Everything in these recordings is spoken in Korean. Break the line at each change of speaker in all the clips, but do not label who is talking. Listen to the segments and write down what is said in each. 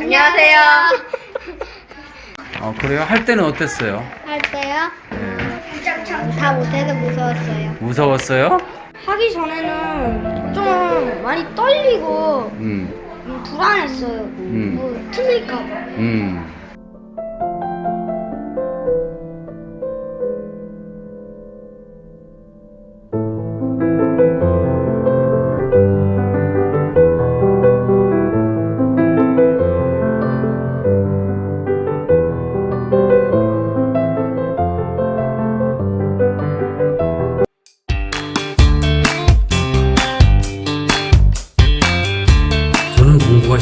안녕하세요.
어, 그래요? 할 때는 어땠어요?
할 때요?
네.
다 못해서 무서웠어요.
무서웠어요?
하기 전에는 좀 많이 떨리고
음,
음, 불안했어요.
음.
뭐 틀릴까 봐.
음.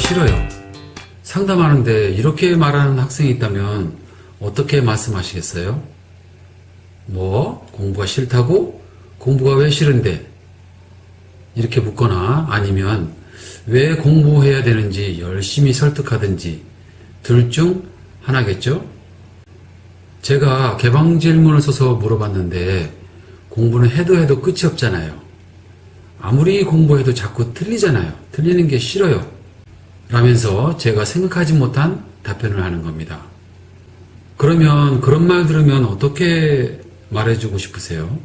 싫어요. 상담하는데 이렇게 말하는 학생이 있다면 어떻게 말씀하시겠어요? 뭐? 공부가 싫다고? 공부가 왜 싫은데? 이렇게 묻거나 아니면 왜 공부해야 되는지 열심히 설득하든지 둘 중 하나겠죠? 제가 개방 질문을 써서 물어봤는데 공부는 해도 해도 끝이 없잖아요. 아무리 공부해도 자꾸 틀리잖아요. 틀리는 게 싫어요. 라면서 제가 생각하지 못한 답변을 하는 겁니다. 그러면 그런 말 들으면 어떻게 말해주고 싶으세요?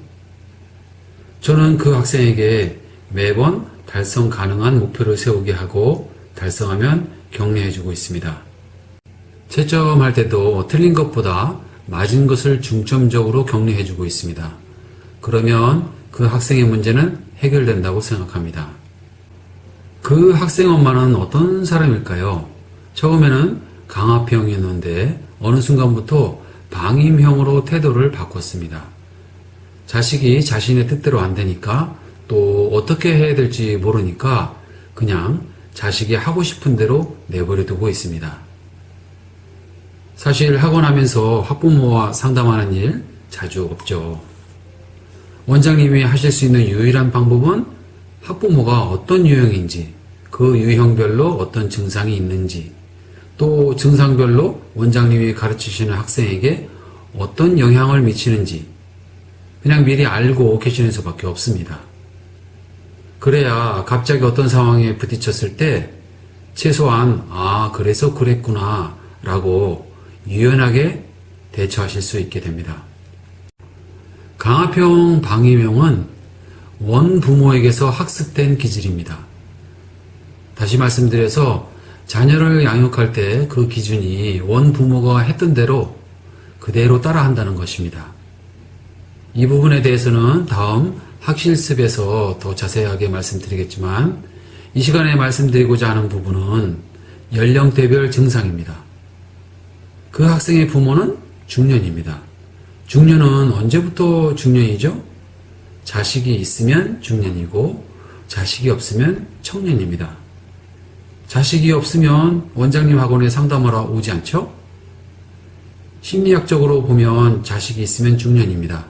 저는 그 학생에게 매번 달성 가능한 목표를 세우게 하고 달성하면 격려해주고 있습니다. 채점할 때도 틀린 것보다 맞은 것을 중점적으로 격려해주고 있습니다. 그러면 그 학생의 문제는 해결된다고 생각합니다. 그 학생 엄마는 어떤 사람일까요? 처음에는 강압형이었는데 어느 순간부터 방임형으로 태도를 바꿨습니다. 자식이 자신의 뜻대로 안 되니까 또 어떻게 해야 될지 모르니까 그냥 자식이 하고 싶은 대로 내버려 두고 있습니다. 사실 학원 하면서 학부모와 상담하는 일 자주 없죠. 원장님이 하실 수 있는 유일한 방법은 학부모가 어떤 유형인지, 그 유형별로 어떤 증상이 있는지, 또 증상별로 원장님이 가르치시는 학생에게 어떤 영향을 미치는지, 그냥 미리 알고 계시는 수밖에 없습니다. 그래야 갑자기 어떤 상황에 부딪혔을 때 최소한, 아, 그래서 그랬구나, 라고 유연하게 대처하실 수 있게 됩니다. 강압형 방임형은 원부모에게서 학습된 기질입니다. 다시 말씀드려서 자녀를 양육할 때 그 기준이 원부모가 했던 대로 그대로 따라한다는 것입니다. 이 부분에 대해서는 다음 학실습에서 더 자세하게 말씀드리겠지만 이 시간에 말씀드리고자 하는 부분은 연령대별 증상입니다. 그 학생의 부모는 중년입니다. 중년은 언제부터 중년이죠? 자식이 있으면 중년이고 자식이 없으면 청년입니다. 자식이 없으면 원장님 학원에 상담하러 오지 않죠? 심리학적으로 보면 자식이 있으면 중년입니다.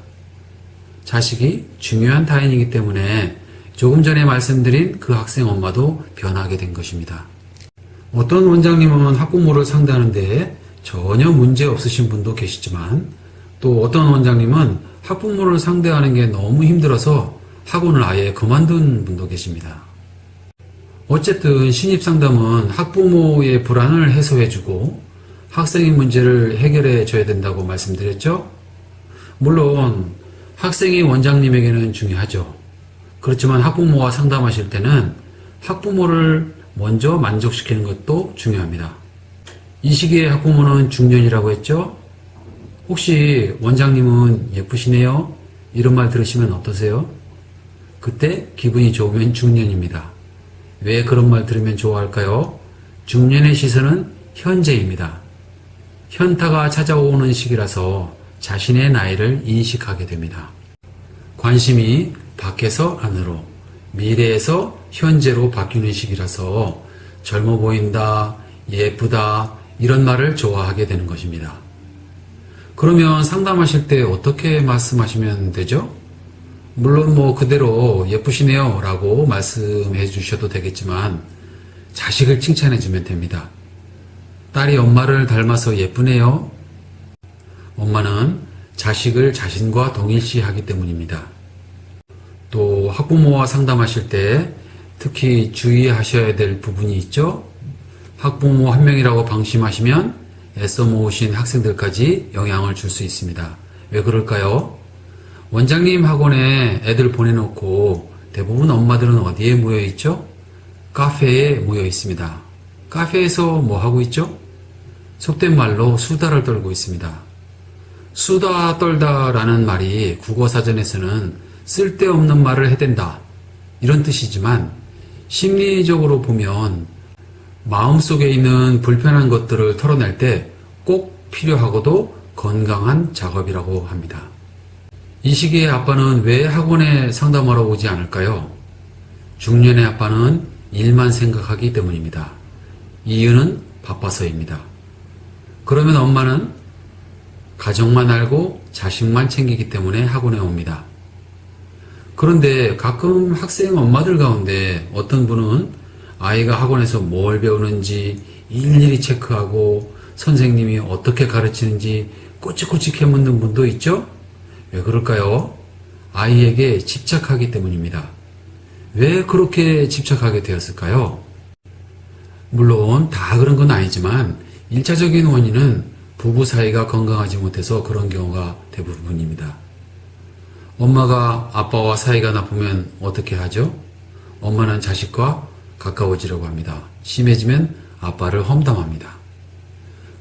자식이 중요한 타인이기 때문에 조금 전에 말씀드린 그 학생 엄마도 변하게 된 것입니다. 어떤 원장님은 학부모를 상대하는데 전혀 문제 없으신 분도 계시지만 또 어떤 원장님은 학부모를 상대하는 게 너무 힘들어서 학원을 아예 그만둔 분도 계십니다. 어쨌든 신입 상담은 학부모의 불안을 해소해주고 학생의 문제를 해결해 줘야 된다고 말씀드렸죠? 물론 학생이 원장님에게는 중요하죠. 그렇지만 학부모와 상담하실 때는 학부모를 먼저 만족시키는 것도 중요합니다. 이 시기에 학부모는 중년이라고 했죠? 혹시 원장님은 예쁘시네요? 이런 말 들으시면 어떠세요? 그때 기분이 좋으면 중년입니다. 왜 그런 말 들으면 좋아할까요? 중년의 시선은 현재입니다. 현타가 찾아오는 시기라서 자신의 나이를 인식하게 됩니다. 관심이 밖에서 안으로, 미래에서 현재로 바뀌는 시기라서 젊어 보인다, 예쁘다, 이런 말을 좋아하게 되는 것입니다. 그러면 상담하실 때 어떻게 말씀하시면 되죠? 물론 뭐 그대로 예쁘시네요 라고 말씀해 주셔도 되겠지만 자식을 칭찬해 주면 됩니다. 딸이 엄마를 닮아서 예쁘네요. 엄마는 자식을 자신과 동일시하기 때문입니다. 또 학부모와 상담하실 때 특히 주의하셔야 될 부분이 있죠. 학부모 한 명이라고 방심하시면 애써 모으신 학생들까지 영향을 줄 수 있습니다. 왜 그럴까요? 원장님 학원에 애들 보내놓고 대부분 엄마들은 어디에 모여 있죠? 카페에 모여 있습니다. 카페에서 뭐 하고 있죠? 속된 말로 수다를 떨고 있습니다. 수다 떨다 라는 말이 국어사전에서는 쓸데없는 말을 해댄다. 이런 뜻이지만 심리적으로 보면 마음속에 있는 불편한 것들을 털어낼 때 꼭 필요하고도 건강한 작업이라고 합니다. 이 시기에 아빠는 왜 학원에 상담하러 오지 않을까요? 중년의 아빠는 일만 생각하기 때문입니다. 이유는 바빠서입니다. 그러면 엄마는 가정만 알고 자식만 챙기기 때문에 학원에 옵니다. 그런데 가끔 학생 엄마들 가운데 어떤 분은 아이가 학원에서 뭘 배우는지 일일이 체크하고 선생님이 어떻게 가르치는지 꼬치꼬치 캐묻는 분도 있죠? 왜 그럴까요? 아이에게 집착하기 때문입니다. 왜 그렇게 집착하게 되었을까요? 물론 다 그런 건 아니지만 1차적인 원인은 부부 사이가 건강하지 못해서 그런 경우가 대부분입니다. 엄마가 아빠와 사이가 나쁘면 어떻게 하죠? 엄마는 자식과 가까워지려고 합니다. 심해지면 아빠를 험담합니다.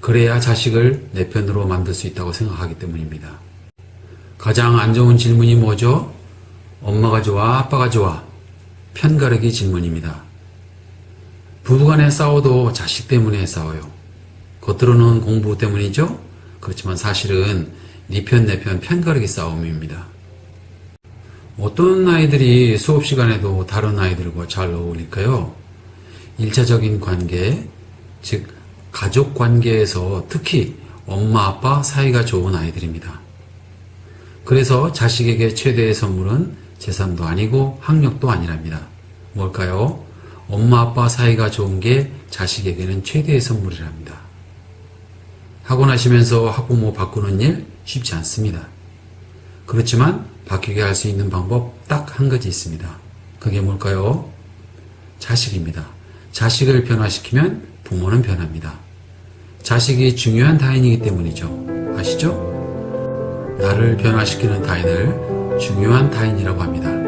그래야 자식을 내 편으로 만들 수 있다고 생각하기 때문입니다. 가장 안 좋은 질문이 뭐죠? 엄마가 좋아, 아빠가 좋아. 편가르기 질문입니다. 부부간에 싸워도 자식 때문에 싸워요. 겉으로는 공부 때문이죠? 그렇지만 사실은 네 편, 내 편, 편가르기 싸움입니다. 어떤 아이들이 수업 시간에도 다른 아이들과 잘 어울릴까요? 일차적인 관계, 즉, 가족 관계에서 특히 엄마, 아빠 사이가 좋은 아이들입니다. 그래서 자식에게 최대의 선물은 재산도 아니고 학력도 아니랍니다. 뭘까요? 엄마, 아빠 사이가 좋은 게 자식에게는 최대의 선물이랍니다. 학원 하시면서 학부모 바꾸는 일 쉽지 않습니다. 그렇지만 바뀌게 할 수 있는 방법 딱 한 가지 있습니다. 그게 뭘까요? 자식입니다. 자식을 변화시키면 부모는 변합니다. 자식이 중요한 다인이기 때문이죠. 아시죠? 나를 변화시키는 다인을 중요한 다인이라고 합니다.